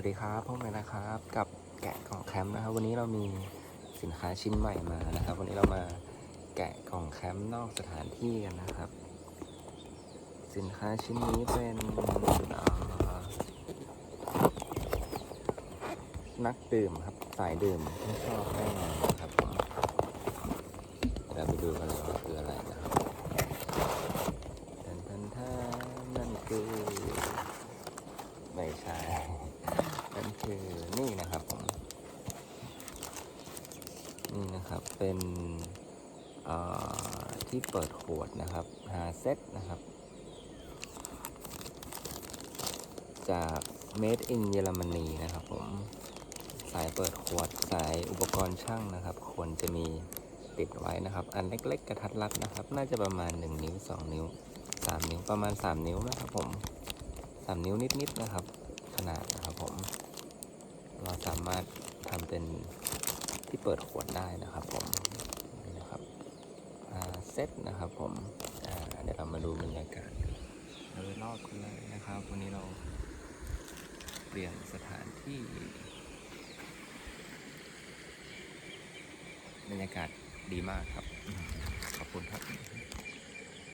วัสดีครับพบกันนะครับกับแกะกล่องแคมป์นะครับ วันนี้เรามีสินค้าชิ้นใหม่มานะครับ วันนี้เรามาแกะกล่องแคมป์นอกสถานที่กันนะครับ สินค้าชิ้นนี้เป็นนักดื่มครับสายดื่มที่ชอบแน่นอนนะครับผมเดี๋ยวเราไปดูกันเลยว่าคืออะไรนะครับทันทันทันนั่นคือไม่ใช่ นั่นคือนี่นะครับผมนี่นะครับเป็นที่เปิดขวดนะครับหาเซตนะครับ จาก Made in เยอรมนีนะครับผมสายเปิดขวดสายอุปกรณ์ช่างนะครับ ควรจะมีติดไว้นะครับ อันเล็ก ๆ กระทัดรัดนะครับ น่าจะประมาณ 1 นิ้ว 2 นิ้ว 3 นิ้วประมาณ 3 นิ้วนะครับผม 3 นิ้วนิด ๆ นะครับ ขนาดนะครับผมาสามารถทำเป็นที่เปิดขวดได้นะครับผมนี่นะครับเซตนะครับผมเดี๋ยวเรามาดูบรรยากาศโดยรอบกันเลยนะครับ วันนี้เราเปลี่ยนสถานที่ บรรยากาศดีมากครับ